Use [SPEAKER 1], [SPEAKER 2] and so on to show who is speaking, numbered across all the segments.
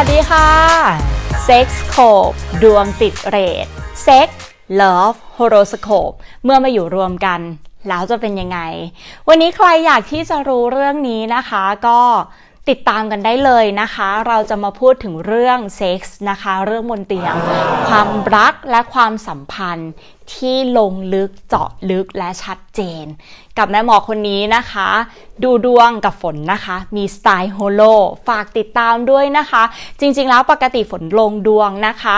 [SPEAKER 1] วัสดีค่ะ Sex Scope ดวงติดเรท Sex Love Horoscope เมื่อมาอยู่รวมกันแล้วจะเป็นยังไง วันนี้ใครอยากที่จะรู้เรื่องนี้นะคะ ก็ติดตามกันได้เลยนะคะ เราจะมาพูดถึงเรื่องเซ็กส์นะคะ เรื่องบนเตียง ความรักและความสัมพันธ์ ที่ลงลึกเจาะลึกและชัดเจน กับแม่หมอคนนี้นะคะ ดูดวงกับฝนนะคะ มีสไตล์โฮโลฝากติดตามด้วยนะคะ จริงๆแล้วปกติฝนลงดวงนะคะ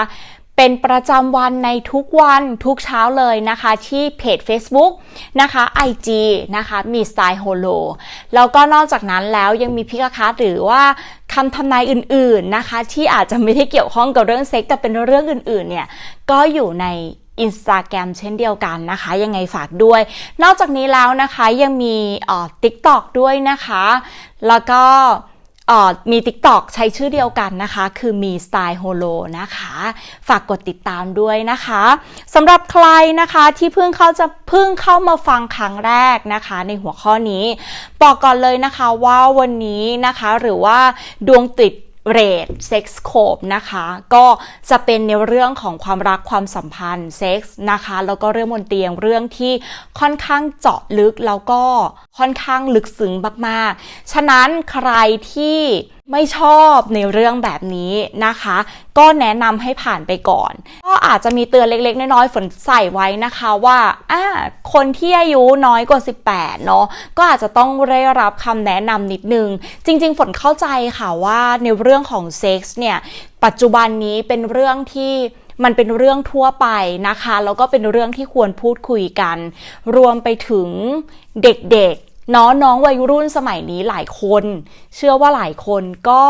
[SPEAKER 1] เป็นประจำวันในทุกวันทุกเช้าเลยนะคะที่เพจ Facebook นะคะ IG นะคะมีสไตล์โฮโลแล้วก็นอกจากนั้นแล้วยังมีพิกคัสหรือว่าคำทำนายอื่นๆนะคะ ที่อาจจะไม่ได้เกี่ยวข้องกับเรื่องเซ็กแต่เป็นเรื่องอื่นๆเนี่ยก็อยู่ใน Instagram เช่นเดียวกันนะคะ ยังไงฝากด้วย นอกจากนี้แล้วนะคะยังมีอ่อ TikTok ด้วยนะคะ แล้วก็อ่อมี TikTok ใช้ชื่อเดียวกันนะคะ คือมี Style Holo นะคะ ฝากกดติดตามด้วยนะคะสำหรับใครนะคะที่เพิ่งเข้าจะเพิ่งเข้ามาฟังครั้งแรกนะคะ ในหัวข้อนี้ บอกก่อนเลยนะคะว่าวันนี้นะคะหรือว่าดวงติด เรทเซ็กส์โคบนะคะ ก็จะเป็นในเรื่องของความรักความสัมพันธ์เซ็กส์นะคะ แล้วก็เรื่องบนเตียงเรื่องที่ค่อนข้างเจาะลึกแล้วก็ค่อนข้างลึกซึ้งมากๆ ฉะนั้นใครที่ ไม่ชอบในเรื่องแบบนี้นะคะ ก็แนะนำให้ผ่านไปก่อน ก็อาจจะมีเตือนเล็กๆ น้อยๆฝนใส่ไว้นะคะว่าอ่าคนที่อายุน้อยกว่า 18 เนาะก็อาจจะต้องได้รับคำแนะนำนิดนึง จริง ๆ ฝนเข้าใจค่ะว่าในเรื่องของเซ็กส์เนี่ย ปัจจุบันนี้เป็นเรื่องที่มันเป็นเรื่องทั่วไปนะคะ แล้วก็เป็นเรื่องที่ควรพูดคุยกัน รวมไปถึงเด็กๆ น้องน้องวัยรุ่นสมัยนี้หลายคน เชื่อว่าหลายคนก็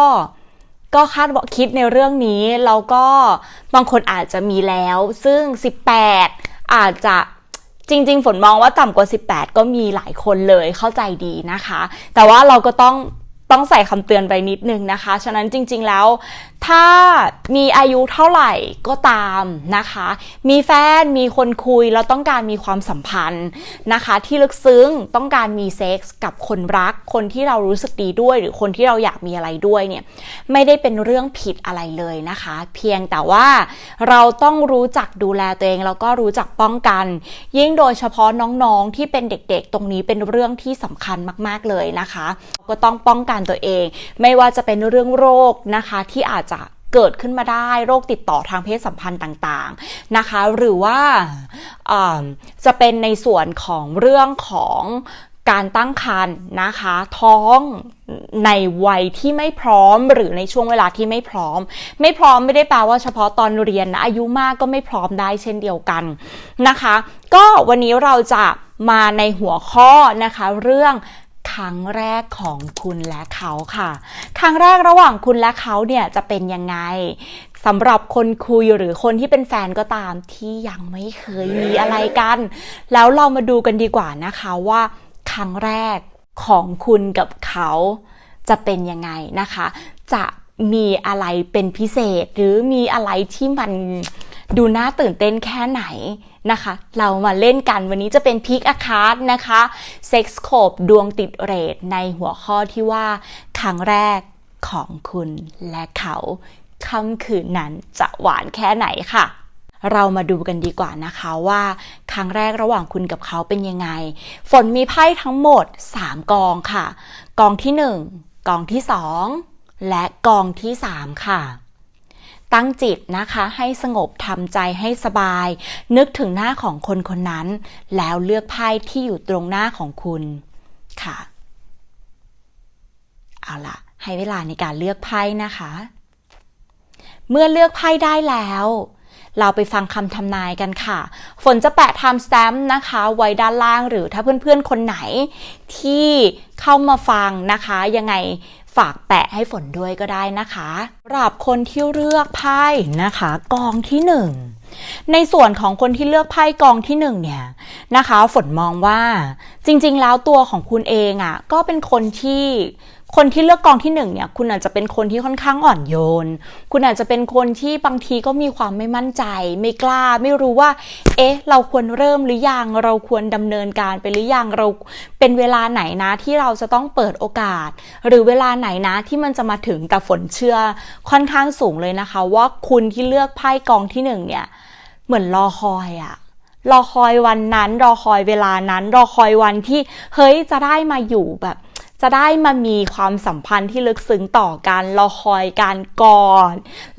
[SPEAKER 1] ก็คาดว่าคิดในเรื่องนี้ แล้วก็บางคนอาจจะมีแล้ว ซึ่ง 18 อาจจะจริง ๆ ฝนมองว่าต่ำกว่า 18 ก็มีหลายคนเลยเข้าใจดีนะคะ แต่ว่าเราก็ต้องต้องใส่คำเตือนไปนิดนึงนะคะ ฉะนั้นจริง ๆ แล้วถ้ามีอายุเท่าไหร่ก็ตามนะคะ มีแฟนมีคนคุยแล้วต้องการมีความสัมพันธ์นะคะ ที่ลึกซึ้งต้องการมีเซ็กส์กับคนรัก คนที่เรารู้สึกดีด้วย หรือคนที่เราอยากมีอะไรด้วยเนี่ยไม่ได้เป็นเรื่องผิดอะไรเลยนะคะ เพียงแต่ว่าเราต้องรู้จักดูแลตัวเองแล้วก็รู้จักป้องกัน ยิ่งโดยเฉพาะน้องๆที่เป็นเด็กๆ ตรงนี้เป็นเรื่องที่สำคัญมาก ๆเลยนะคะ ก็ต้องป้องกันตัวเอง ไม่ว่าจะเป็นเรื่องโรคนะคะที่อาจ เกิดขึ้นมาได้โรคติดต่อทางเพศสัมพันธ์ต่างๆนะคะ หรือว่าจะเป็นในส่วนของเรื่องของการตั้งครรภ์นะคะ ท้องในวัยที่ไม่พร้อมหรือในช่วงเวลาที่ไม่พร้อม ไม่พร้อมไม่ได้แปลว่าเฉพาะตอนเรียนนะอายุมากก็ไม่พร้อมได้เช่นเดียวกันนะคะ ก็วันนี้เราจะมาในหัวข้อนะคะ เรื่อง ครั้งแรกของคุณและเขาค่ะ ครั้งแรกระหว่างคุณและเขาเนี่ยจะเป็นยังไงสำหรับคนคุยหรือคนที่เป็นแฟนก็ตามที่ยังไม่เคยมีอะไรกัน แล้วเรามาดูกันดีกว่านะคะว่า ครั้งแรกของคุณกับเขาจะเป็นยังไงนะคะ จะมีอะไรเป็นพิเศษหรือมีอะไรที่มัน ดูน่าตื่นเต้นแค่ไหนนะคะ เรามาเล่นกันวันนี้จะเป็นพิกอาคาร์ดนะคะเซ็กส์โคปดวงติดเรทในหัวข้อที่ว่า ครั้งแรกของคุณและเขาค่ำคืนนั้นจะหวานแค่ไหนค่ะเรามาดูกันดีกว่านะคะว่าครั้งแรกระหว่างคุณกับเขาเป็นยังไง ฝนมีไพ่ทั้งหมด 3 กองค่ะ กองที่ 1 กองที่ 2 และกองที่ 3 ค่ะ ตั้งจิตนะคะให้สงบทำใจให้สบาย นึกถึงหน้าของคนคนนั้น แล้วเลือกไพ่ที่อยู่ตรงหน้าของคุณค่ะ เอาล่ะ ให้เวลาในการเลือกไพ่นะคะ เมื่อเลือกไพ่ได้แล้วเราไปฟังคำทำนายกันค่ะ ฝนจะแปะ time stamp นะคะ ไว้ด้านล่างหรือถ้าเพื่อนๆ คนไหนที่เข้ามาฟังนะคะ ยังไง ฝากแปะให้ฝนด้วยก็ได้นะคะสำหรับคนที่เลือกไพ่นะคะ กองที่หนึ่งในส่วนของคนที่เลือกไพ่กองที่หนึ่งเนี่ยนะคะ ฝนมองว่าจริงๆ แล้วตัวของคุณเองอะ่ะก็เป็นคนที่ คนที่เลือกกองที่หนึ่งเนี่ยคุณอาจจะเป็นคนที่ค่อนข้างอ่อนโยน คุณอาจจะเป็นคนที่บางทีก็มีความไม่มั่นใจ ไม่กล้า ไม่รู้ว่า เอ๊ะ เราควรเริ่มหรือยัง เราควรดำเนินการไปหรือยัง เราเป็นเวลาไหนนะที่เราจะต้องเปิดโอกาส หรือเวลาไหนนะที่มันจะมาถึงแต่ฝนเชื่อ ค่อนข้างสูงเลยนะคะ ว่าคุณที่เลือกไพ่กองที่หนึ่งเนี่ยเหมือนรอคอยอะรอคอยวันนั้น รอคอยเวลานั้น รอคอยวันที่เฮ้ยจะได้มาอยู่แบบ จะได้มามีความสัมพันธ์ที่ลึกซึ้งต่อกันรอคอยการกอด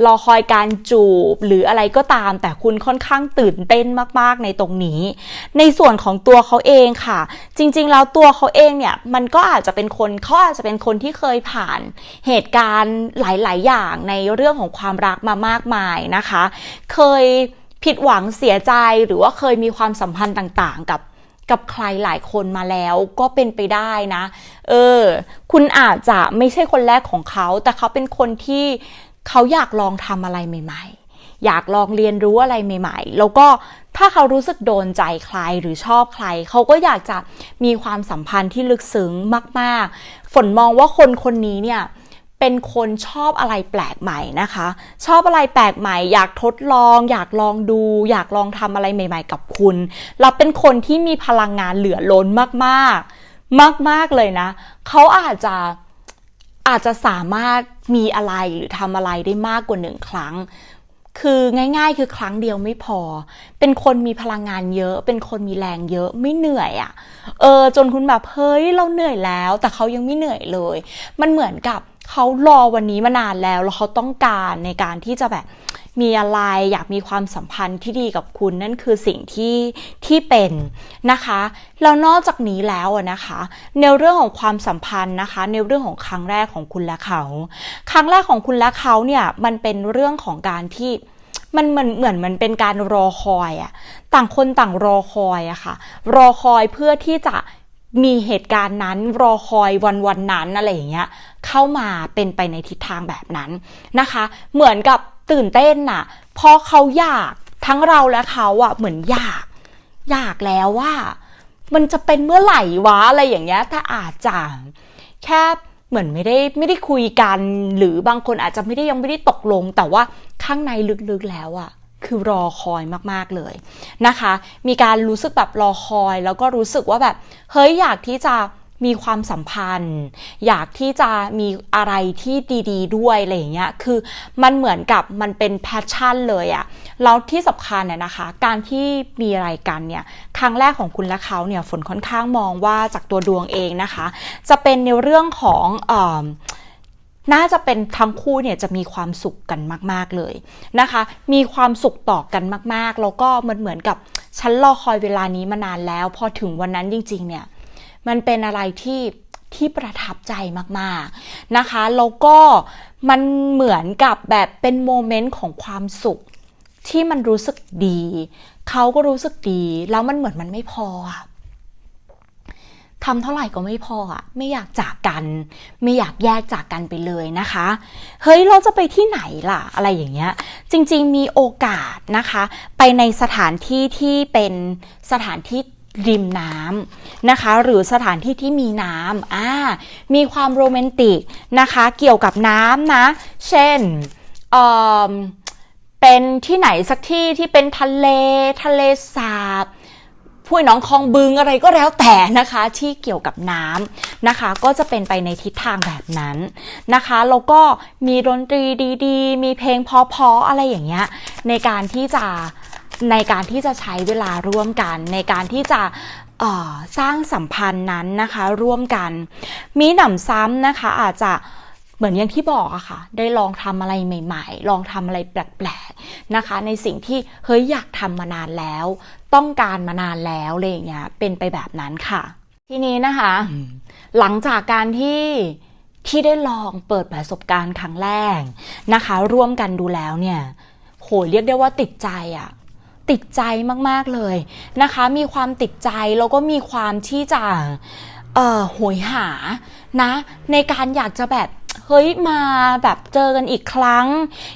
[SPEAKER 1] รอคอยการจูบ หรืออะไรก็ตาม แต่คุณค่อนข้างตื่นเต้นมากๆในตรงนี้ ในส่วนของตัวเขาเองค่ะ จริงๆแล้วตัวเขาเองเนี่ยมันก็อาจจะเป็นคนเขาอาจจะเป็นคนที่เคยผ่านเหตุการณ์หลาย ๆ อย่างในเรื่องของความรักมามากมายนะคะ เคยผิดหวังเสียใจหรือว่าเคยมีความสัมพันธ์ต่างๆ กับ กับใครหลายคนมาแล้วก็เป็นไปได้นะ เออ คุณอาจจะไม่ใช่คนแรกของเขา แต่เขาเป็นคนที่เขาอยากลองทำอะไรใหม่ ๆอยากลองเรียนรู้อะไรใหม่ ๆ แล้วก็ถ้าเขารู้สึกโดนใจใครหรือชอบใคร เขาก็อยากจะมีความสัมพันธ์ที่ลึกซึ้งมาก ๆ ฝนมองว่าคนคนนี้เนี่ย เป็นคนชอบอะไรแปลกใหม่นะคะ ชอบอะไรแปลกใหม่ อยากทดลอง อยากลองดู อยากลองทำอะไรใหม่ ๆ กับคุณ เราเป็นคนที่มีพลังงานเหลือล้นมากๆ มาก ๆ เลยนะ เขาอาจจะอาจจะสามารถมีอะไรหรือทำอะไรได้มากกว่าหนึ่งครั้ง คือง่าย ๆ คือครั้งเดียวไม่พอ เป็นคนมีพลังงานเยอะ เป็นคนมีแรงเยอะไม่เหนื่อยอะ่ะ เออจนคุณแบบเฮ้ยเราเหนื่อยแล้ว แต่เขายังไม่เหนื่อยเลย มันเหมือนกับ เขารอวันนี้มานานแล้วแล้วเขาต้องการในการที่จะแบบมีอะไรอยากมีความสัมพันธ์ที่ดีกับคุณนั่นคือสิ่งที่ที่เป็นนะคะแล้วนอกจากนี้แล้วนะคะ ในเรื่องของความสัมพันธ์นะคะ ในเรื่องของครั้งแรกของคุณและเขา ครั้งแรกของคุณและเขาเนี่ยมันเป็นเรื่องของการที่มันเหมือนเหมือนมันเป็นการรอคอยอะต่างคนต่างรอคอยอะค่ะ รอคอยเพื่อที่จะ มีเหตุการณ์นั้นรอคอยวันวันนั้นอะไรอย่างเงี้ยเข้ามาเป็นไปในทิศทางแบบนั้นนะคะ เหมือนกับตื่นเต้นน่ะพอเขาอยากทั้งเราและเขาอะเหมือนอยาก อยากแล้วว่า มันจะเป็นเมื่อไหร่วะอะไรอย่างเงี้ย ถ้าอาจจะแค่เหมือนไม่ได้ไม่ได้คุยกัน หรือบางคนอาจจะไม่ได้ยังไม่ได้ตกลง แต่ว่าข้างในลึกๆแล้วอะ คือรอคอยมากๆเลยนะคะ มีการรู้สึกแบบรอคอยแล้วก็รู้สึกว่าแบบเฮ้ยอยากที่จะมีความสัมพันธ์ อยากที่จะมีอะไรที่ดี ๆ ด้วยอะไรอย่างเงี้ยคือมันเหมือนกับมันเป็นแพชชั่นเลยอะแล้วที่สำคัญเนี่ยนะคะ การที่มีอะไรกันเนี่ยครั้งแรกของคุณและเขาเนี่ยฝนค่อนข้างมองว่าจากตัวดวงเองนะคะ จะเป็นในเรื่องของอ น่าจะเป็นทั้งคู่เนี่ยจะมีความสุขกันมาก ๆเลยนะคะ มีความสุขต่อกันมากๆ แล้วก็มันเหมือนกับฉันรอคอยเวลานี้มานานแล้ว พอถึงวันนั้นจริง ๆ เนี่ย มันเป็นอะไรที่ที่ประทับใจมากๆนะคะ แล้วก็มันเหมือนกับแบบเป็นโมเมนต์ของความสุขที่มันรู้สึกดี เขาก็รู้สึกดี แล้วมันเหมือนมันไม่พออะ ทำเท่าไหร่ก็ไม่พออะไม่อยากจากกัน ไม่อยากแยกจากกันไปเลยนะคะ เฮ้ยเราจะไปที่ไหนล่ะ อะไรอย่างเงี้ย จริงๆมีโอกาสนะคะ ไปในสถานที่ที่เป็นสถานที่ริมน้ำนะคะ หรือสถานที่ที่มีน้ำอ่ามีความโรแมนติกนะคะ เกี่ยวกับน้ำนะ เช่นเอ่อเป็นที่ไหนสักที่ที่เป็นทะเล ทะเลสาบ ห้วยน้องคลองบึงอะไรก็แล้วแต่นะคะ ที่เกี่ยวกับน้ำนะคะ ก็จะเป็นไปในทิศทางแบบนั้นนะคะแล้วก็มีดนตรีดีๆ มีเพลงเพาะๆอะไรอย่างเงี้ยในการที่จะในการที่จะใช้เวลาร่วมกัน ในการที่จะสร้างสัมพันธ์นั้นนะคะร่วมกัน มีหนำซ้ำนะคะอาจจะเหมือนอย่างที่บอกอะค่ะ ได้ลองทำอะไรใหม่ ๆ ลองทำอะไรแปลกๆนะคะ ในสิ่งที่เฮ้ยอยากทำมานานแล้ว ต้องการมานานแล้วอะไรอย่างเงี้ยเป็นไปแบบนั้นค่ะ ทีนี้นะคะ หลังจากการที่ที่ได้ลองเปิดประสบการณ์ครั้งแรกนะคะ ร่วมกันดูแล้วเนี่ยโหเรียกได้ว่าติดใจอะติดใจมาก ๆ เลยนะคะ มีความติดใจ แล้วก็มีความที่จะเอ่อหวยหานะ ในการอยากจะแบบ เฮ้ยมาแบบเจอกันอีกครั้ง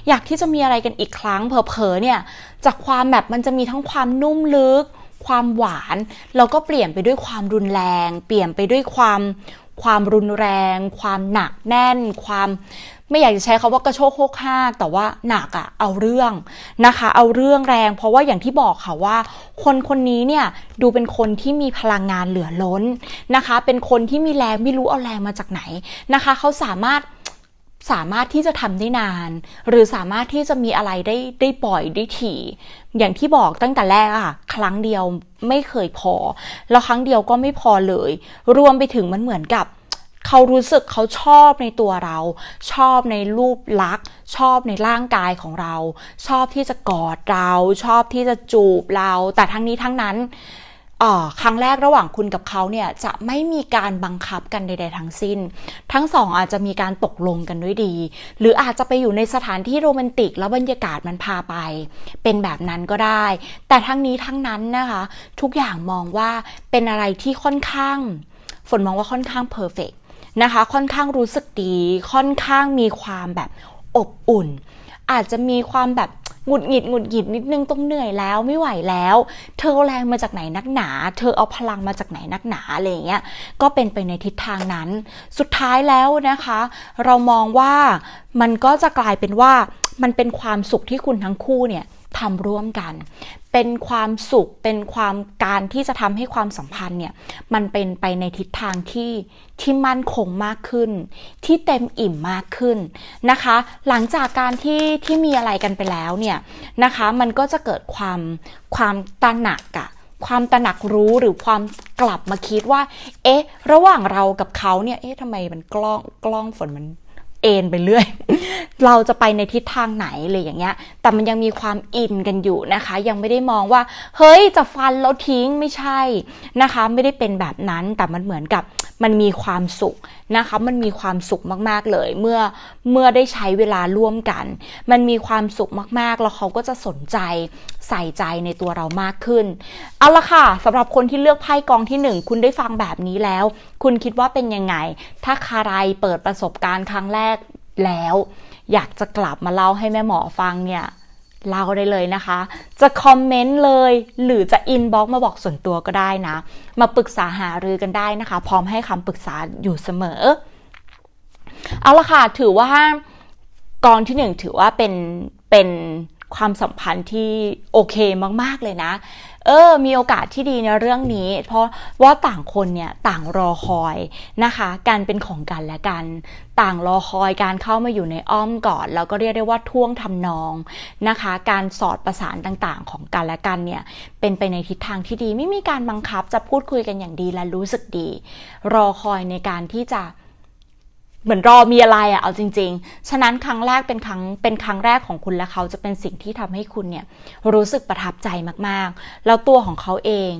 [SPEAKER 1] อยากที่จะมีอะไรกันอีกครั้งเผลอๆเนี่ย จากความแบบมันจะมีทั้งความนุ่มลึก ความหวานแล้วก็เปลี่ยนไปด้วยความรุนแรง เปลี่ยนไปด้วยความความรุนแรง ความหนักแน่น ความ ไม่อยากจะใช้คาว่ากระโชกโคกฮากแต่ว่าหนักอะเอาเรื่องนะคะ เอาเรื่องแรง เพราะว่าอย่างที่บอกค่ะว่า คนคนนี้เนี่ยดูเป็นคนที่มีพลังงานเหลือล้นนะคะ เป็นคนที่มีแรงไม่รู้เอาแรงมาจากไหนนะคะ เขาสามารถสามารถที่จะทำได้นาน หรือสามารถที่จะมีอะไรได้ได้ปล่อยได้ถี่ อย่างที่บอกตั้งแต่แรกอะครั้งเดียวไม่เคยพอ แล้วครั้งเดียวก็ไม่พอเลย รวมไปถึงมันเหมือนกับ เขารู้สึกเขาชอบในตัวเรา ชอบในรูปลักษณ์ ชอบในร่างกายของเรา ชอบที่จะกอดเรา ชอบที่จะจูบเรา แต่ทั้งนี้ทั้งนั้นครั้งแรกระหว่างคุณกับเขาเนี่ยจะไม่มีการบังคับกันใด ๆ ทั้งสิ้น ทั้งสองอาจจะมีการตกลงกันด้วยดี หรืออาจจะไปอยู่ในสถานที่โรแมนติก แล้วบรรยากาศมันพาไป เป็นแบบนั้นก็ได้ แต่ทั้งนี้ทั้งนั้นนะคะ ทุกอย่างมองว่าเป็นอะไรที่ค่อนข้าง ฝนมองว่าค่อนข้างเพอร์เฟก นะคะ ค่อนข้างรู้สึกดี ค่อนข้างมีความแบบอบอุ่น อาจจะมีความแบบหงุดหงิดหงุดหงิดนิดนึงต้องเหนื่อยแล้วไม่ไหวแล้ว เธอแรงมาจากไหนนักหนา เธอเอาพลังมาจากไหนนักหนาอะไรเงี้ยก็เป็นไปในทิศทางนั้น สุดท้ายแล้วนะคะ เรามองว่ามันก็จะกลายเป็นว่ามันเป็นความสุขที่คุณทั้งคู่เนี่ย ทำร่วมกัน เป็นความสุขเป็นความการที่จะทำให้ความสัมพันธ์เนี่ยมันเป็นไปในทิศทางที่ที่มั่นคงมากขึ้น ที่เต็มอิ่มมากขึ้นนะคะ หลังจากการที่ที่มีอะไรกันไปแล้วเนี่ยนะคะมันก็จะเกิดความความตระหนักอะความตระหนักรู้หรือความกลับมาคิดว่า เอ๊ะ ระหว่างเรากับเขาเนี่ย เอ๊ะทำไมมันกล้องกล้องฝนมัน เอนไปเรื่อย เราจะไปในทิศทางไหนเลยอย่างเงี้ย แต่มันยังมีความอินกันอยู่นะคะ ยังไม่ได้มองว่า เฮ้ยจะฟันแล้วทิ้งไม่ใช่นะคะ ไม่ได้เป็นแบบนั้นแต่มันเหมือนกับมันมีความสุขนะคะมันมีความสุขมากๆเลย เมื่อเมื่อได้ใช้เวลาร่วมกัน มันมีความสุขมากๆ แล้วเขาก็จะสนใจใส่ใจในตัวเรามากขึ้น เอาละค่ะสำหรับคนที่เลือกไพ่กองที่หนึ่งคุณได้ฟังแบบนี้แล้ว คุณคิดว่าเป็นยังไง ถ้าใครเปิดประสบการณ์ครั้งแรกแล้ว อยากจะกลับมาเล่าให้แม่หมอฟังเนี่ย เล่าได้เลยนะคะ จะคอมเมนต์เลย หรือจะอินบ็อกมาบอกส่วนตัวก็ได้นะ มาปรึกษาหารือกันได้นะคะ พร้อมให้คำปรึกษาอยู่เสมอ เอาละค่ะ ถือว่า กองที่หนึ่งถือว่าเป็นเป็น ความสัมพันธ์ที่โอเคมาก ๆ เลยนะ เออ มีโอกาสที่ดีในเรื่องนี้ เพราะว่าต่างคนเนี่ยต่างรอคอยนะคะ การเป็นของกันและกัน ต่างรอคอยการเข้ามาอยู่ในอ้อมกอดแล้วก็เรียกได้ว่าท่วงทำนองนะคะ การสอดประสานต่างๆ ของกันและกันเนี่ยเป็นไปในทิศทางที่ดีไม่มีการบังคับจะพูดคุยกันอย่างดีและรู้สึกดี รอคอยในการที่จะ เหมือนรอมีอะไรอะเอาจริง ๆ ฉะนั้นครั้งแรกเป็นครั้งเป็นครั้งแรกของคุณและเขาจะเป็นสิ่งที่ทำให้คุณเนี่ยรู้สึกประทับใจมากๆ แล้วตัวของเขาเอง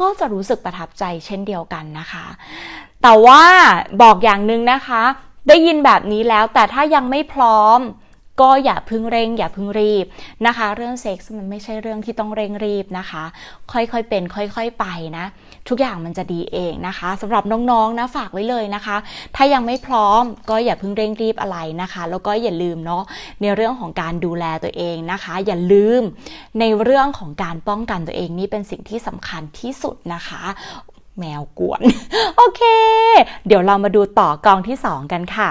[SPEAKER 1] ก็จะรู้สึกประทับใจเช่นเดียวกันนะคะ แต่ว่าบอกอย่างหนึ่งนะคะ ได้ยินแบบนี้แล้วแต่ถ้ายังไม่พร้อมก็อย่าพึ่งเร่งอย่าพึ่งรีบนะคะ เรื่องเซ็กซ์มันไม่ใช่เรื่องที่ต้องเร่งรีบนะคะ ค่อยๆเป็น ค่อย ๆไปนะ ทุกอย่างมันจะดีเองนะคะสำหรับน้องๆนะฝากไว้เลยนะคะ ถ้ายังไม่พร้อมก็อย่าเพึ่งเร่งรีบอะไรนะคะ แล้วก็อย่าลืมเนาะในเรื่องของการดูแลตัวเองนะคะ อย่าลืมในเรื่องของการป้องกันตัวเองนี่เป็นสิ่งที่สำคัญที่สุดนะคะแมวกวน โอเค เดี๋ยวเรามาดูต่อกองที่ 2 กันค่ะ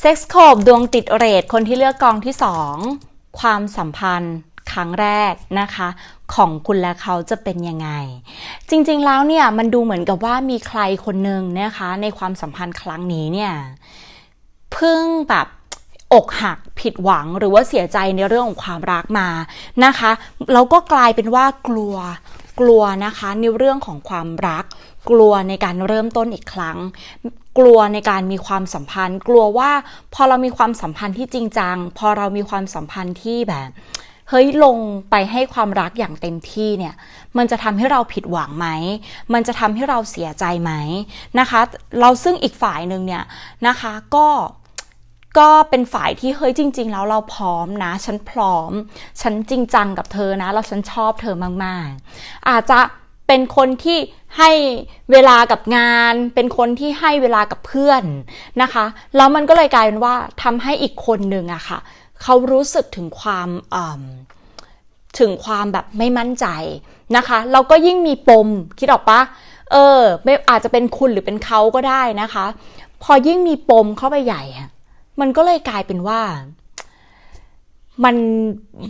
[SPEAKER 1] เซ็กซ์โคบดวงติดเรทคนที่เลือกกองที่ 2 ความสัมพันธ์ ครั้งแรกนะคะ ของคุณและเขาจะเป็นยังไง จริงๆแล้วเนี่ยมันดูเหมือนกับว่ามีใครคนหนึ่งนะคะ ในความสัมพันธ์ครั้งนี้เนี่ยเพิ่งแบบอกหักผิดหวังหรือว่าเสียใจในเรื่องของความรักมานะคะแล้วก็กลายเป็นว่ากลัวกลัวนะคะในเรื่องของความรัก กลัวในการเริ่มต้นอีกครั้ง กลัวในการมีความสัมพันธ์ กลัวว่าพอเรามีความสัมพันธ์ที่จริงจัง พอเรามีความสัมพันธ์ที่แบบ เฮ้ยลงไปให้ความรักอย่างเต็มที่เนี่ยมันจะทำให้เราผิดหวังไหม มันจะทำให้เราเสียใจไหมนะคะ เราซึ่งอีกฝ่ายหนึ่งเนี่ยนะคะก็ก็เป็นฝ่ายที่เฮ้ยจริง ๆ แล้วเราพร้อมนะ ฉันพร้อม ฉันจริงจังกับเธอนะ แล้วฉันชอบเธอมาก ๆ อาจจะเป็นคนที่ให้เวลากับงาน เป็นคนที่ให้เวลากับเพื่อนนะคะ แล้วมันก็เลยกลายเป็นว่าทำให้อีกคนหนึ่งอะค่ะ เขารู้สึกถึงความถึงความแบบไม่มั่นใจนะคะเราก็ยิ่งมีปมคิดออกปะเออไม่อาจจะเป็นคุณหรือเป็นเขาก็ได้นะคะ พอยิ่งมีปมเข้าไปใหญ่อะมันก็เลยกลายเป็นว่า มัน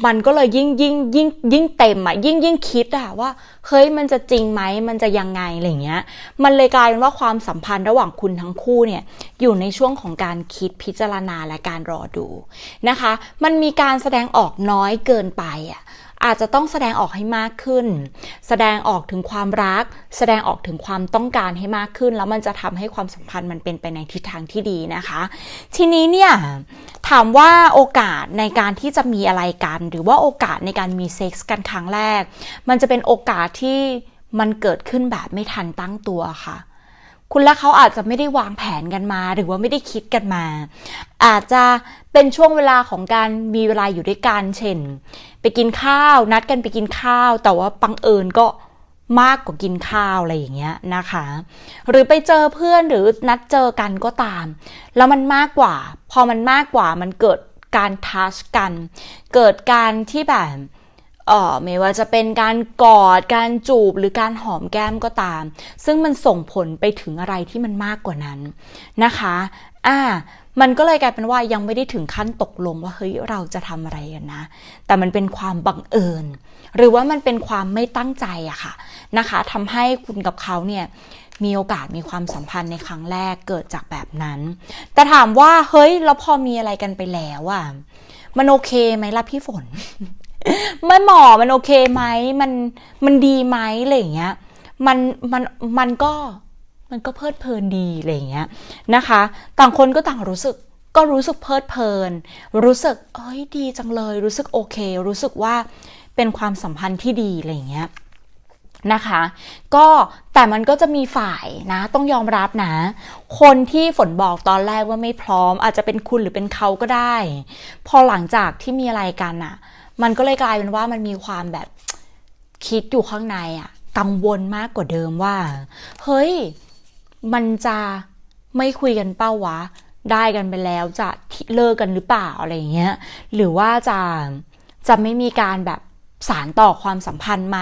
[SPEAKER 1] มันก็เลยยิ่งยิ่งยิ่งยิ่งเต็มอะยิ่งยิ่งคิดอะว่าเฮ้ยมันจะจริงไหมมันจะยังไงอะไรเงี้ย มันเลยกลายเป็นว่าความสัมพันธ์ระหว่างคุณทั้งคู่เนี่ยอยู่ในช่วงของการคิดพิจารณาและการรอดูนะคะ มันมีการแสดงออกน้อยเกินไปอะ อาจจะต้องแสดงออกให้มากขึ้น แสดงออกถึงความรัก แสดงออกถึงความต้องการให้มากขึ้น แล้วมันจะทำให้ความสัมพันธ์มันเป็นไปในทิศทางที่ดีนะคะ ทีนี้เนี่ยถามว่าโอกาสในการที่จะมีอะไรกัน หรือว่าโอกาสในการมีเซ็กส์กันครั้งแรก มันจะเป็นโอกาสที่มันเกิดขึ้นแบบไม่ทันตั้งตัวค่ะคุณและเขาอาจจะไม่ได้วางแผนกันมา หรือว่าไม่ได้คิดกันมา อาจจะเป็นช่วงเวลาของการมีเวลาอยู่ด้วยกัน เช่น ไปกินข้าว นัดกันไปกินข้าว แต่ว่าบังเอิญก็มากกว่ากินข้าวอะไรอย่างเงี้ยนะคะ หรือไปเจอเพื่อนหรือนัดเจอกันก็ตาม แล้วมันมากกว่า พอมันมากกว่ามันเกิดการทัชกัน เกิดการที่แบบเอ่อไม่ว่าจะเป็นการกอดการจูบหรือการหอมแก้มก็ตาม ซึ่งมันส่งผลไปถึงอะไรที่มันมากกว่านั้นนะคะ อ่า มันก็เลยกลายเป็นว่ายังไม่ได้ถึงขั้นตกลงว่าเฮ้ยเราจะทำอะไรกันนะ แต่มันเป็นความบังเอิญ หรือว่ามันเป็นความไม่ตั้งใจอะค่ะนะคะทำให้คุณกับเขาเนี่ยมีโอกาสมีความสัมพันธ์ในครั้งแรกเกิดจากแบบนั้น แต่ถามว่าเฮ้ยแล้วพอมีอะไรกันไปแล้วอะมันโอเคไหมล่ะพี่ฝน มันหมอมันโอเคไหมมันมันดีไหมอะไรอย่างเงี้ย มันมันมันก็ มันก็เพลิดเพลินดีอะไรอย่างเงี้ยนะคะ ต่างคนก็ต่างรู้สึกก็รู้สึกเพลิดเพลิน รู้สึกเอ้ยดีจังเลย รู้สึกโอเค รู้สึกว่าเป็นความสัมพันธ์ที่ดีอะไรอย่างเงี้ยนะคะก็แต่มันก็จะมีฝ่ายนะ ต้องยอมรับนะ คนที่ฝนบอกตอนแรกว่าไม่พร้อม อาจจะเป็นคุณหรือเป็นเขาก็ได้ พอหลังจากที่มีอะไรกันอะมันก็เลยกลายเป็นว่ามันมีความแบบคิดอยู่ข้างในอะกังวลมากกว่าเดิมว่า เฮ้ย มันจะไม่คุยกันเป้าวะ ได้กันไปแล้วจะเลิกกันหรือเปล่าอะไรเงี้ย หรือว่าจะจะไม่มีการแบบสารต่อความสัมพันธ์ไหม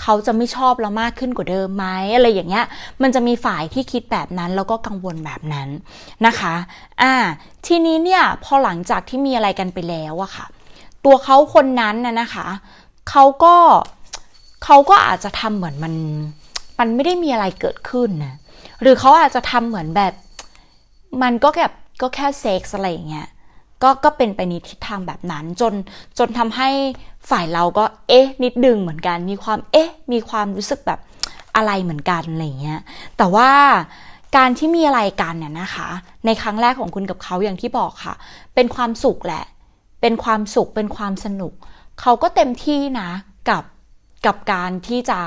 [SPEAKER 1] เขาจะไม่ชอบเรามากขึ้นกว่าเดิมไหมอะไรอย่างเงี้ย มันจะมีฝ่ายที่คิดแบบนั้นแล้วก็กังวลแบบนั้นนะคะ อ่า ทีนี้เนี่ยพอหลังจากที่มีอะไรกันไปแล้วอะค่ะ ตัวเขาคนนั้นน่ะนะคะ เขาก็เขาก็อาจจะทำเหมือนมัน มันไม่ได้มีอะไรเกิดขึ้นนะ หรือเขาอาจจะทำเหมือนแบบ มันก็แบบก็แค่เซ็กส์อะไรอย่างเงี้ยก็ก็เป็นไปในทิศทางแบบนั้นจนจนทำให้ฝ่ายเราก็เอ๊ะนิดดึงเหมือนกัน มีความเอ๊ะมีความรู้สึกแบบอะไรเหมือนกันอะไรเงี้ยแต่ว่าการที่มีอะไรกันเนี่ยนะคะ ในครั้งแรกของคุณกับเขาอย่างที่บอกค่ะ เป็นความสุขแหละ เป็นความสุขเป็นความสนุก เขาก็เต็มที่นะกับกับการที่จะ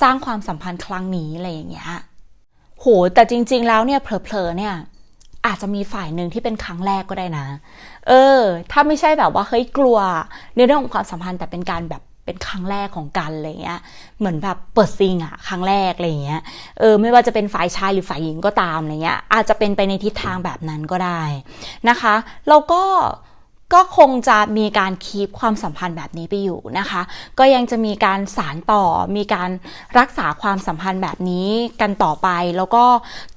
[SPEAKER 1] สร้างความสัมพันธ์ครั้งนี้อะไรอย่างเงี้ย โหแต่จริง ๆ แล้วเนี่ยเผลอๆเนี่ย อาจจะมีฝ่ายหนึ่งที่เป็นครั้งแรกก็ได้นะ เออ ถ้าไม่ใช่แบบว่าเฮ้ยกลัว ในเรื่องของความสัมพันธ์แต่เป็นการแบบเป็นครั้งแรกของกันอะไรเงี้ย เหมือนแบบเปิดซิงอะครั้งแรกอะไรเงี้ย เออไม่ว่าจะเป็นฝ่ายชายหรือฝ่ายหญิงก็ตามอะไรเงี้ย อาจจะเป็นไปในทิศทางแบบนั้นก็ได้นะคะ แล้วก็ ก็คงจะมีการคีบความสัมพันธ์แบบนี้ไปอยู่นะคะ ก็ยังจะมีการสารต่อ มีการรักษาความสัมพันธ์แบบนี้กันต่อไป แล้วก็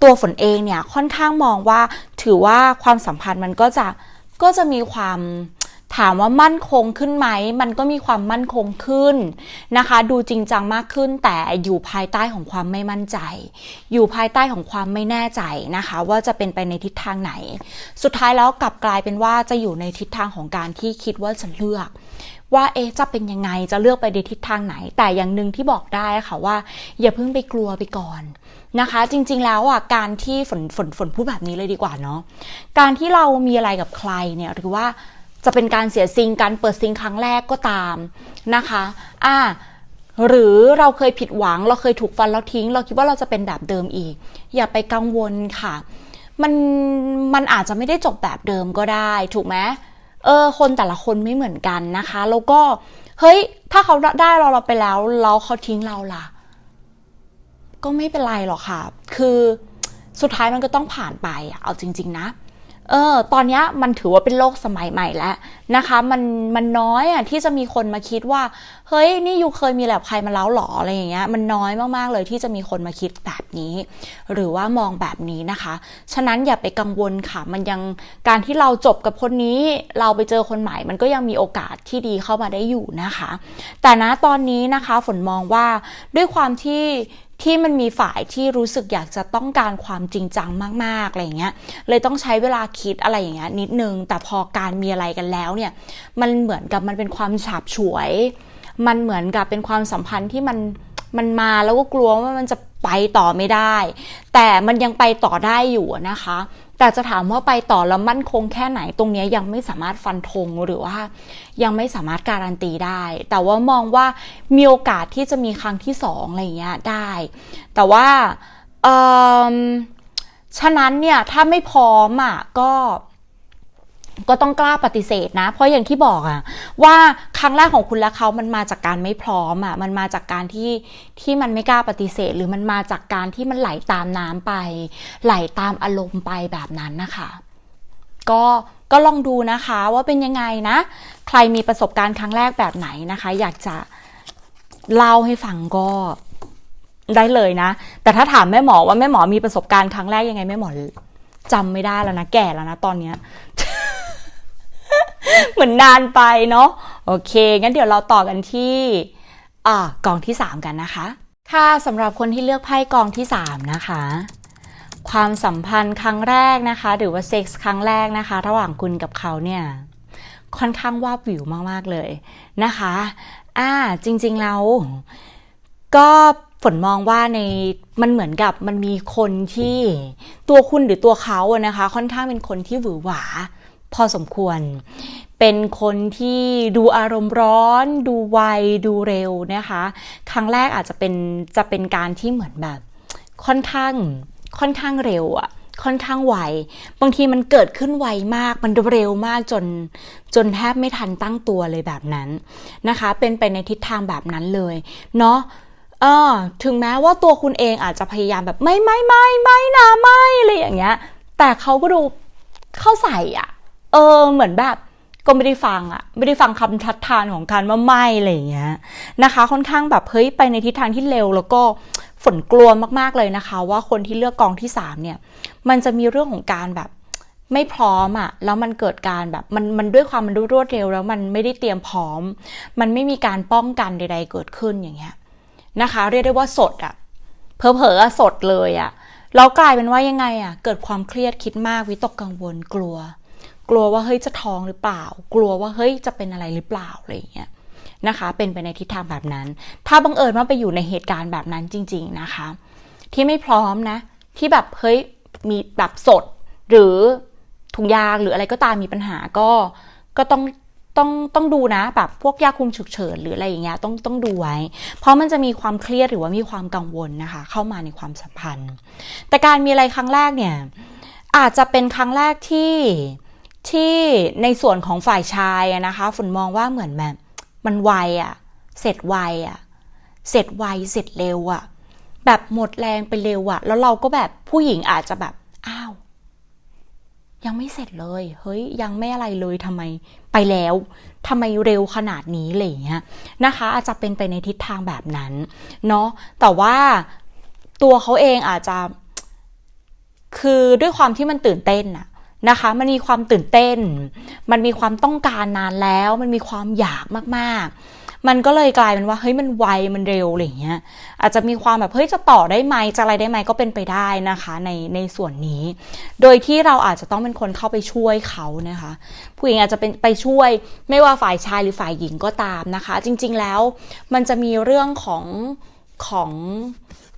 [SPEAKER 1] ตัวฝนเองเนี่ยค่อนข้างมองว่าถือว่าความสัมพันธ์มันก็จะก็จะมีความ ถามว่ามั่นคงขึ้นไหม มันก็มีความมั่นคงขึ้นนะคะ ดูจริงจังมากขึ้น แต่อยู่ภายใต้ของความไม่มั่นใจ อยู่ภายใต้ของความไม่แน่ใจนะคะ ว่าจะเป็นไปในทิศทางไหน สุดท้ายแล้วกลับกลายเป็นว่าจะอยู่ในทิศทางของการที่คิดว่าจะเลือกว่าเอ๊จะเป็นยังไงจะเลือกไปในทิศทางไหน แต่อย่างหนึ่งที่บอกได้ค่ะว่า อย่าเพิ่งไปกลัวไปก่อนนะคะ จริงๆแล้วอะการที่ฝนฝนฝนพูดแบบนี้เลยดีกว่าเนาะการที่เรามีอะไรกับใครเนี่ยหรือว่า จะเป็นการเสียซิงการเปิดซิงครั้งแรกก็ตามนะคะอ่าหรือเราเคยผิดหวัง เราเคยถูกฟันแล้วทิ้ง เราคิดว่าเราจะเป็นแบบเดิมอีก อย่าไปกังวลค่ะ มันมันอาจจะไม่ได้จบแบบเดิมก็ได้ถูกไหมเออคนแต่ละคนไม่เหมือนกันนะคะ แล้วก็เฮ้ยถ้าเขาได้เราเราไปแล้วแล้วเขาทิ้งเราล่ะ ก็ไม่เป็นไรหรอกค่ะ คือสุดท้ายมันก็ต้องผ่านไปเอาจริง ๆ นะ เออ ตอนนี้มันถือว่าเป็นโลกสมัยใหม่แล้วนะคะ มันมันน้อยอะที่จะมีคนมาคิดว่า เฮ้ยนี่ยูเคยมีแบบใครมาแล้วหรออะไรอย่างเงี้ย มันน้อยมากๆเลยที่จะมีคนมาคิดแบบนี้ หรือว่ามองแบบนี้นะคะ ฉะนั้นอย่าไปกังวลค่ะ มันยังการที่เราจบกับคนนี้ เราไปเจอคนใหม่ มันก็ยังมีโอกาสที่ดีเข้ามาได้อยู่นะคะ แต่นะตอนนี้นะคะฝนมองว่าด้วยความที่ ที่มันมีฝ่ายที่รู้สึกอยากจะต้องการความจริงจังมากๆอะไรอย่างเงี้ยเลยต้องใช้เวลาคิดอะไรอย่างเงี้ยนิดนึง แต่พอการมีอะไรกันแล้วเนี่ยมันเหมือนกับมันเป็นความฉาบฉวย มันเหมือนกับเป็นความสัมพันธ์ที่มันมันมาแล้วก็กลัวว่ามันจะไปต่อไม่ได้ แต่มันยังไปต่อได้อยู่นะคะ แต่จะถามว่าไปต่อแล้วมั่นคงแค่ไหนตรงนี้ยังไม่สามารถฟันธงหรือว่า ยังไม่สามารถการันตีได้ แต่ว่ามองว่ามีโอกาสที่จะมีครั้งที่สองอะไรเงี้ยได้ แต่ว่าฉะนั้นเนี่ยถ้าไม่พร้อมอะก็ ก็ต้องกล้าปฏิเสธนะ เพราะอย่างที่บอกอะว่าครั้งแรกของคุณและเขามันมาจากการไม่พร้อมอะมันมาจากการที่ที่มันไม่กล้าปฏิเสธ หรือมันมาจากการที่มันไหลตามน้ำไป ไหลตามอารมณ์ไปแบบนั้นนะคะ ก็ก็ลองดูนะคะว่าเป็นยังไงนะ ใครมีประสบการณ์ครั้งแรกแบบไหนนะคะ อยากจะเล่าให้ฟังก็ได้เลยนะ แต่ถ้าถามแม่หมอว่าแม่หมอมีประสบการณ์ครั้งแรกยังไงแม่หมอจำไม่ได้แล้วนะ แก่แล้วนะตอนเนี้ย เหมือนนานไปเนาะโอเค งั้นเดี๋ยวเราต่อกันที่อ่ากองที่ 3 กันนะคะ ค่ะสำหรับคนที่เลือกไพ่กองที่ 3 นะคะ ความสัมพันธ์ครั้งแรกนะคะ หรือว่าเซ็กส์ครั้งแรกนะคะ ระหว่างคุณกับเขาเนี่ยค่อนข้างว่าบวิวมาก ๆ เลยนะคะ อ่า จริง ๆ แล้ว ก็ฝนมองว่าในมันเหมือนกับมันมีคนที่ตัวคุณหรือตัวเขาอะนะคะ ค่อนข้างเป็นคนที่หวือหวา พอสมควร เป็นคนที่ดูอารมณ์ร้อน ดูไว ดูเร็วนะคะ ครั้งแรกอาจจะเป็นจะเป็นการที่เหมือนแบบ ค่อนข้างค่อนข้างเร็วอะค่อนข้างไว บางทีมันเกิดขึ้นไวมาก มันเร็วมากจนจนแทบไม่ทันตั้งตัวเลยแบบนั้นนะคะ เป็นไปในทิศทางแบบนั้นเลย เนาะเออถึงแม้ว่าตัวคุณเองอาจจะพยายามแบบไม่ไม่ไม่ไม่นะไม่อะไรอย่างเงี้ย แต่เขาก็ดูเข้าใส่อะ เออเหมือนแบบก็ไม่ได้ฟังอะไม่ได้ฟังคำทัดทานของการว่าไม่อะไรอย่างเงี้ยนะคะ ค่อนข้างแบบเฮ้ยไปในทิศทางที่เร็วแล้วก็ฝนกลัวมากๆเลยนะคะ ว่าคนที่เลือกกองที่สามเนี่ย มันจะมีเรื่องของการแบบไม่พร้อมอะแล้วมันเกิดการแบบมันมันด้วยความมันรวดเร็ว แล้วมันไม่ได้เตรียมพร้อม มันไม่มีการป้องกันใด ๆ เกิดขึ้นอย่างเงี้ยนะคะ เรียกได้ว่าสดอะเพอเพอสดเลยอะแล้วกลายเป็นว่ายังไงอะเกิดความเครียดคิดมากวิตกกังวลกลัว กลัวว่าเฮ้ยจะท้องหรือเปล่า กลัวว่าเฮ้ยจะเป็นอะไรหรือเปล่าอะไรอย่างเงี้ยนะคะ เป็นไปในทิศทางแบบนั้น ถ้าบังเอิญว่าไปอยู่ในเหตุการณ์แบบนั้นจริง ๆนะคะ ที่ไม่พร้อมนะ ที่แบบเฮ้ยมีแบบสด หรือถุงยางหรืออะไรก็ตามมีปัญหาก็ก็ต้องต้องต้องดูนะแบบพวกยาคุมฉุกเฉินหรืออะไรอย่างเงี้ยต้องต้องดูไว้ เพราะมันจะมีความเครียดหรือว่ามีความกังวลนะคะ เข้ามาในความสัมพันธ์ แต่การมีอะไรครั้งแรกเนี่ยอาจจะเป็นครั้งแรกที่ ที่ในส่วนของฝ่ายชายนะคะฝนมองว่าเหมือนแบบมันไวอะเสร็จไวอะเสร็จไวเสร็จเร็วอะแบบหมดแรงไปเร็วอะแล้วเราก็แบบผู้หญิงอาจจะแบบอ้าว ยังไม่เสร็จเลย เฮ้ย ยังไม่อะไรเลยทำไมไปแล้วทำไมเร็วขนาดนี้อะไรเงี้ยนะคะ อาจจะเป็นไปในทิศทางแบบนั้น เนาะแต่ว่าตัวเขาเองอาจจะ คือด้วยความที่มันตื่นเต้นอะ นะคะ มันมีความตื่นเต้น มันมีความต้องการนานแล้ว มันมีความอยากมากๆ มันก็เลยกลายเป็นว่าเฮ้ยมันไวมันเร็วอะไรเงี้ยอาจจะมีความแบบเฮ้ยจะต่อได้ไหมจะอะไรได้ไหมก็เป็นไปได้นะคะในในส่วนนี้ โดยที่เราอาจจะต้องเป็นคนเข้าไปช่วยเขานะคะ ผู้หญิงอาจจะเป็นไปช่วยไม่ว่าฝ่ายชายหรือฝ่ายหญิงก็ตามนะคะ จริง ๆแล้วมันจะมีเรื่องของของ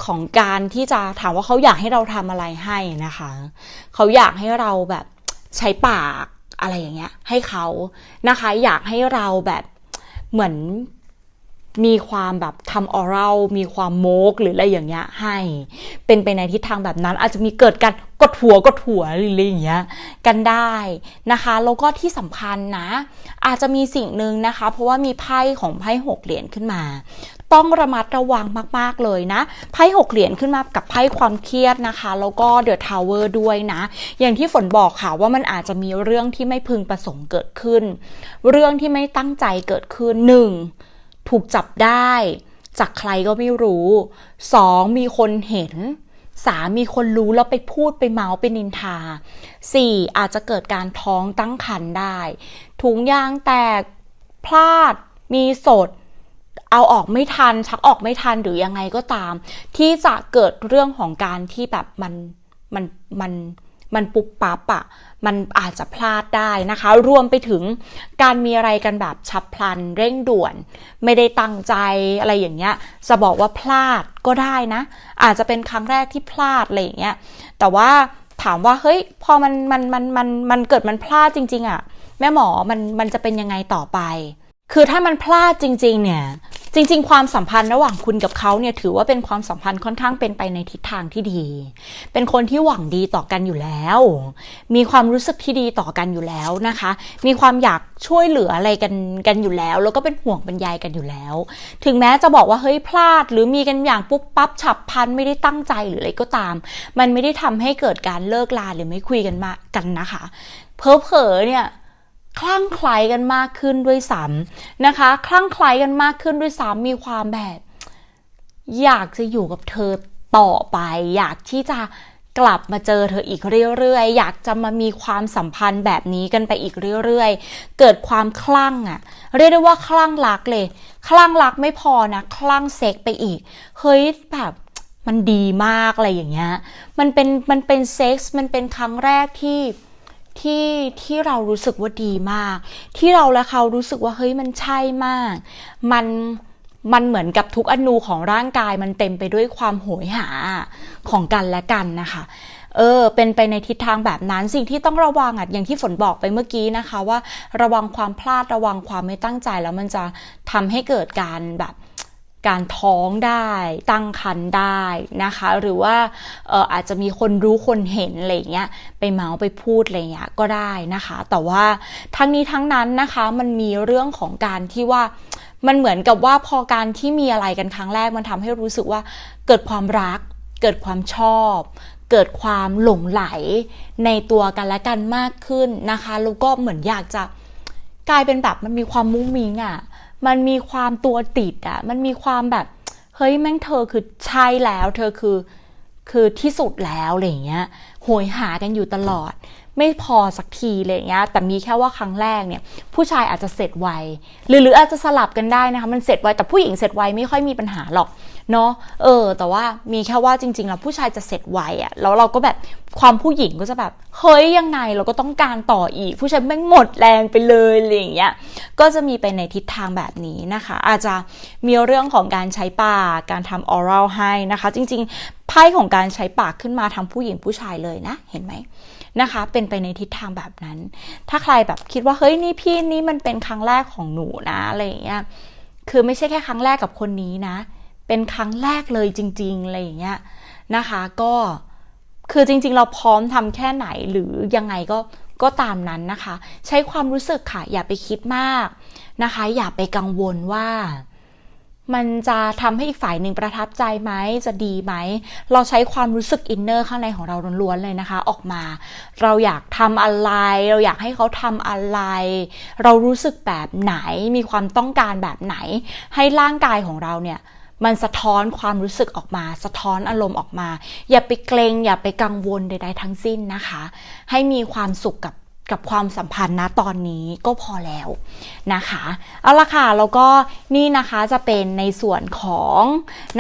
[SPEAKER 1] ของการที่จะถามว่าเขาอยากให้เราทำอะไรให้นะคะ เขาอยากให้เราแบบใช้ปากอะไรอย่างเงี้ย ให้เขานะคะ อยากให้เราแบบเหมือนมีความแบบทำออรัลมีความโมกหรืออะไรอย่างเงี้ยให้ เป็นไปในทิศทางแบบนั้น อาจจะมีเกิดการกดหัวกดหัวหรืออะไรอย่างเงี้ยกันได้นะคะแล้วก็ที่สำคัญนะ อาจจะมีสิ่งหนึ่งนะคะ เพราะว่ามีไพ่ของไพ่หกเหรียญขึ้นมา ต้องระมัดระวังมาก ๆ เลยนะ ไพ่หกเหรียญขึ้นมากับไพ่ความเครียดนะคะ แล้วก็เดอะทาวเวอร์ด้วยนะ อย่างที่ฝนบอกค่ะว่ามันอาจจะมีเรื่องที่ไม่พึงประสงค์เกิดขึ้น เรื่องที่ไม่ตั้งใจเกิดขึ้นหนึ่งถูกจับได้ จากใครก็ไม่รู้สองมีคนเห็นสามีคนรู้แล้วไปพูดไปเมาส์ไปนินทาสี่อาจจะเกิดการท้องตั้งครรภ์ได้ ถุงยางแตกพลาด มีสด เอาออกไม่ทัน ชักออกไม่ทันหรือยังไงก็ตาม ที่จะเกิดเรื่องของการที่แบบมันมันมันมันปุ๊บปั๊บอะมันอาจจะพลาดได้นะคะ รวมไปถึงการมีอะไรกันแบบฉับพลันเร่งด่วน ไม่ได้ตั้งใจอะไรอย่างเงี้ย จะบอกว่าพลาดก็ได้นะ อาจจะเป็นครั้งแรกที่พลาดอะไรอย่างเงี้ย แต่ว่าถามว่าเฮ้ยพอมันมันมันมันมันเกิดมันพลาดจริง ๆอะแม่หมอมันมันจะเป็นยังไงต่อไป คือถ้ามันพลาดจริง ๆ เนี่ย จริง ๆ ความสัมพันธ์ระหว่างคุณกับเขาเนี่ยถือว่าเป็นความสัมพันธ์ค่อนข้างเป็นไปในทิศทางที่ดี เป็นคนที่หวังดีต่อกันอยู่แล้ว มีความรู้สึกที่ดีต่อกันอยู่แล้วนะคะ มีความอยากช่วยเหลืออะไรกันกันอยู่แล้ว แล้วก็เป็นห่วงเป็นใยกันอยู่แล้ว ถึงแม้จะบอกว่าเฮ้ยพลาด หรือมีกันอย่างปุ๊บปั๊บฉับพลันไม่ได้ตั้งใจหรืออะไรก็ตาม มันไม่ได้ทำให้เกิดการเลิกลาหรือไม่คุยกันมากันนะคะ เพอเพอเนี่ย คลั่งไคล้กันมากขึ้นด้วยซ้ำนะคะ คลั่งไคล้กันมากขึ้นด้วยซ้ำมีความแบบ อยากจะอยู่กับเธอต่อไป อยากที่จะกลับมาเจอเธออีกเรื่อยๆ อยากจะมามีความสัมพันธ์แบบนี้กันไปอีกเรื่อยๆ เกิดความคลั่งอะ่ะ เรียกได้ว่าคลั่งรักเลย คลั่งรักไม่พอนะ คลั่งเซ็กไปอีก เฮ้ยแบบมันดีมากอะไรอย่างเงี้ย มันเป็นมันเป็นเซ็กส์ มันเป็นครั้งแรกที่ ที่ที่เรารู้สึกว่าดีมาก ที่เราและเขารู้สึกว่าเฮ้ยมันใช่มาก มันมันเหมือนกับทุกอนูของร่างกายมันเต็มไปด้วยความโหยหาของกันและกันนะคะเออ เป็นไปในทิศทางแบบนั้น สิ่งที่ต้องระวังอะ อย่างที่ฝนบอกไปเมื่อกี้นะคะ ว่าระวังความพลาด ระวังความไม่ตั้งใจ แล้วมันจะทำให้เกิดการแบบ การท้องได้ตั้งครรภ์ได้นะคะ หรือว่าอาจจะมีคนรู้คนเห็นอะไรเงี้ยไปเมาส์ไปพูดอะไรเงี้ยก็ได้นะคะ แต่ว่าทั้งนี้ทั้งนั้นนะคะมันมีเรื่องของการที่ว่ามันเหมือนกับว่าพอการที่มีอะไรกันครั้งแรกมันทำให้รู้สึกว่าเกิดความรัก เกิดความชอบ เกิดความหลงไหลในตัวกันและกันมากขึ้นนะคะแล้วก็เหมือนอยากจะกลายเป็นแบบมันมีความมุ้งมิ้งอะ่ะ มันมีความตัวติดอะ่ะมันมีความแบบ เฮ้ยแม่งเธอคือใช่แล้ว เธอคือคือที่สุดแล้วอะไรเงี้ยโหยหากันอยู่ตลอด ไม่พอสักทีอะไรอย่างเงี้ย แต่มีแค่ว่าครั้งแรกเนี่ย ผู้ชายอาจจะเสร็จไวหรือหรืออาจจะสลับกันได้นะคะ มันเสร็จไวแต่ผู้หญิงเสร็จไวไม่ค่อยมีปัญหาหรอก เนาะเออ แต่ว่ามีแค่ว่าจริง ๆ แล้วผู้ชายจะเสร็จไวอะแล้วเราก็แบบความผู้หญิงก็จะแบบ เฮ้ยยังไงเราก็ต้องการต่ออีก ผู้ชายแม่หมดแรงไปเลยอะไรอย่างเงี้ยก็จะมีไปในทิศทางแบบนี้นะคะ อาจจะมีเรื่องของการใช้ปากการทำออรัลให้นะคะ จริง ๆ ไพ่ของการใช้ปากขึ้นมาทั้งผู้หญิงผู้ชายเลยนะ เห็นไหมนะคะ เป็นไปในทิศทางแบบนั้น ถ้าใครแบบคิดว่าเฮ้ยนี่พี่นี่มันเป็นครั้งแรกของหนูนะอะไรอย่างเงี้ยคือไม่ใช่แค่ครั้งแรกกับคนนี้นะ เป็นครั้งแรกเลยจริงๆอะไรอย่างเงี้ยนะคะก็คือจริงๆ เราพร้อมทำแค่ไหนหรือยังไงก็ก็ตามนั้นนะคะ ใช้ความรู้สึกค่ะ อย่าไปคิดมากนะคะ อย่าไปกังวลว่ามันจะทำให้อีกฝ่ายหนึ่งประทับใจไหมจะดีไหม เราใช้ความรู้สึกอินเนอร์ข้างในของเราล้วนๆเลยนะคะ ออกมา เราอยากทำอะไร เราอยากให้เขาทำอะไร เรารู้สึกแบบไหน มีความต้องการแบบไหน ให้ร่างกายของเราเนี่ย มันสะท้อนความรู้สึกออกมา สะท้อนอารมณ์ออกมา อย่าไปเกรงอย่าไปกังวลใด ๆ ทั้งสิ้นนะคะ ให้มีความสุขกับกับความสัมพันธ์นะตอนนี้ก็พอแล้วนะคะเอาละค่ะแล้วก็นี่นะคะจะเป็นในส่วนของ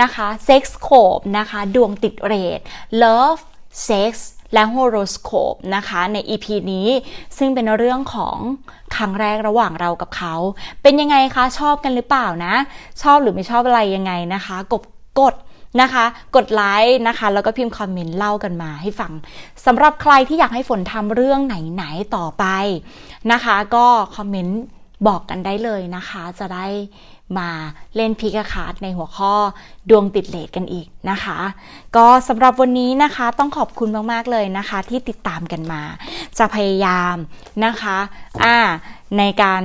[SPEAKER 1] นะคะเซ็กส์โคปนะคะดวงติดเรท love sex และโฮโรสโคปนะคะใน EP นี้ซึ่งเป็นเรื่องของครั้งแรกระหว่างเรากับเขา เป็นยังไงคะชอบกันหรือเปล่านะ ชอบหรือไม่ชอบอะไรยังไงนะคะกดกดนะคะกดไลค์นะคะ แล้วก็พิมพ์คอมเมนต์เล่ากันมาให้ฟังสำหรับใครที่อยากให้ฝนทำเรื่องไหนๆต่อไปนะคะ ก็คอมเมนต์บอกกันได้เลยนะคะ จะได้ มาเล่นพิกาคาร์ดในหัวข้อดวงติดเลทกันอีกนะคะ ก็สำหรับวันนี้นะคะต้องขอบคุณมาก ๆ เลยนะคะที่ติดตามกันมา จะพยายามนะคะ อ่า ในการ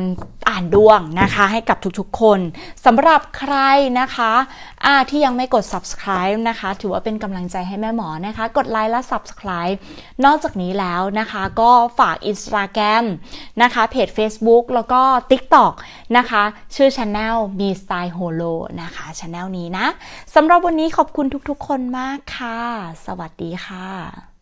[SPEAKER 1] อ่านดวงนะคะ ให้กับทุกๆคนสำหรับใครนะคะอ่าที่ยังไม่กด subscribe นะคะ ถือว่าเป็นกำลังใจให้แม่หมอนะคะ กดไลค์และ subscribe นอกจากนี้แล้วนะคะ ก็ฝาก Instagram นะคะ เพจ Facebook แล้วก็ TikTok นะคะ ชื่อ Channel มีสไตล์โฮโลนะคะ Channel นี้นะสำหรับวันนี้ขอบคุณทุกๆคนมากค่ะ สวัสดีค่ะ